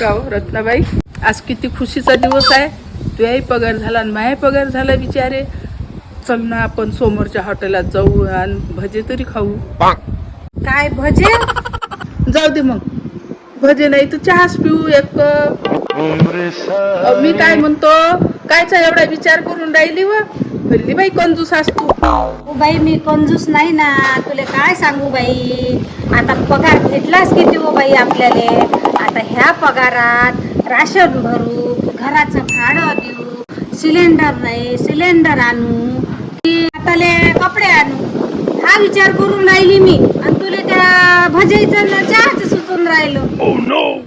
का हो रत्नाबाई. आज किती खुशीचा दिवस आहे. तुझ्याही पगार झाला आणि माझाही पगार झाला बिचारे. चल ना आपण समोरच्या हॉटेलात जाऊ आणि भजे तरी खाऊ. काय भजे? जाऊ दे मग. भजे नाही तर चहाच पिऊ एक कप. अहो, मी काय म्हणतो? कायचा एवढा विचार करून राहिली व? हल्ली बाई कंजूस असतो ओ बाई मी कंजूस नाही ना. तुले काय सांगू बाई? आता पगार भेटलाच किती हो बाई आपल्याला? आता ह्या पगारात राशन भरू घराचं भाडं देऊ सिलेंडर नाही सिलेंडर आणू की आताले कपडे आणू. हा विचार करून राहिली मी. आणि तुला त्या भजायचं न सुचून राहिलो.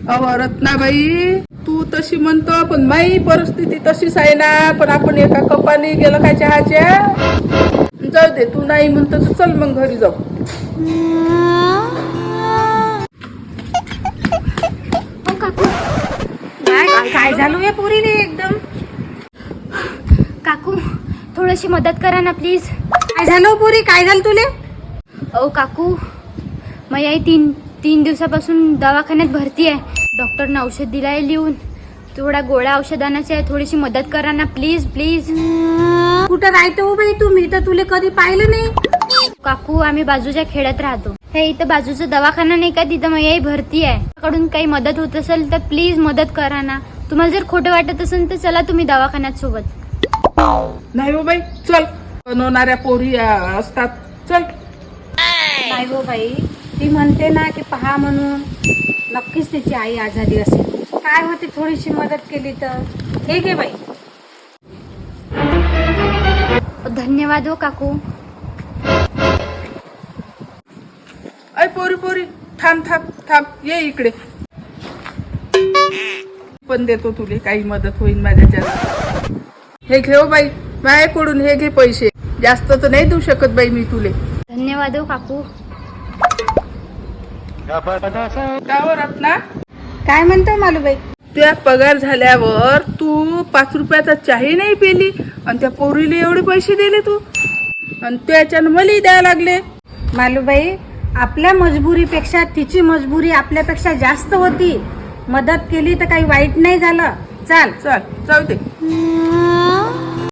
अहो रत्नाबाई तू तशी म्हणतो पण माई परिस्थिती तशीच आहे ना. पण आपण एका कपाने गेलं काय चहाच्या? जाऊ दे तू नाही म्हणतो तर चल मग घरी जाऊ. हो काकू? काय? काय झालं या पोरीने एकदम? काकू थोडीशी मदत करा ना प्लीज काय झालं हो पोरी? काय झालं तुले? अहो काकू मयाही तीन तीन दिवसापासून दवाखान्यात भरती आहे. डॉक्टरनं औषध दिलं आहे लिहून. थोड्या गोळ्या औषधानाच्या आहे. थोडीशी मदत करा ना प्लीज प्लीज कुठं राहतो हो बाई तुम्ही तर तुले कधी पाहिलं नाही. काकू आम्ही बाजूच्या खेड्यात राहतो. हे इथं बाजूचा दवाखाना नाही का? तिथं मयाही भरती आहे. कडून काही मदत होत असेल तर प्लीज मदत करा ना. तुम्हाला जर खोटं वाटत असेल तर चला तुम्ही दवाखान्यात सोबत. नाही हो बाई चल. बनवणाऱ्या पोरी असतात. चल. नाही हो बाई. ती म्हणते ना की पहा म्हणून. नक्कीच तिची आई आजारी असेल. काय होते? थोडीशी मदत केली तर. हे घे बाई. धन्यवाद हो काकू. अय पोरी पोरी. थांब थांब थांब. ये इकडे. पण देतो तुले काही मदत होईल माझ्याच्या हे घे हो बाई. माझ्याकडून हे घे पैसे. जास्त तर नाही देऊ शकत बाई मी तुले. धन्यवाद हो काकू. हो रत्ना काय म्हणतो मालूबाई? त्या पगार झाल्यावर तू पाच रुपयाचा चाही नाही पेली आणि त्या पोरीला एवढे पैसे दिले तू. आणि त्याच्यानं मलाही द्यायला लागले. मालूबाई आपल्या मजबुरीपेक्षा तिची मजबुरी आपल्यापेक्षा जास्त होती. मदत केली तर काही वाईट नाही झालं. चाल. चल जाऊ दे.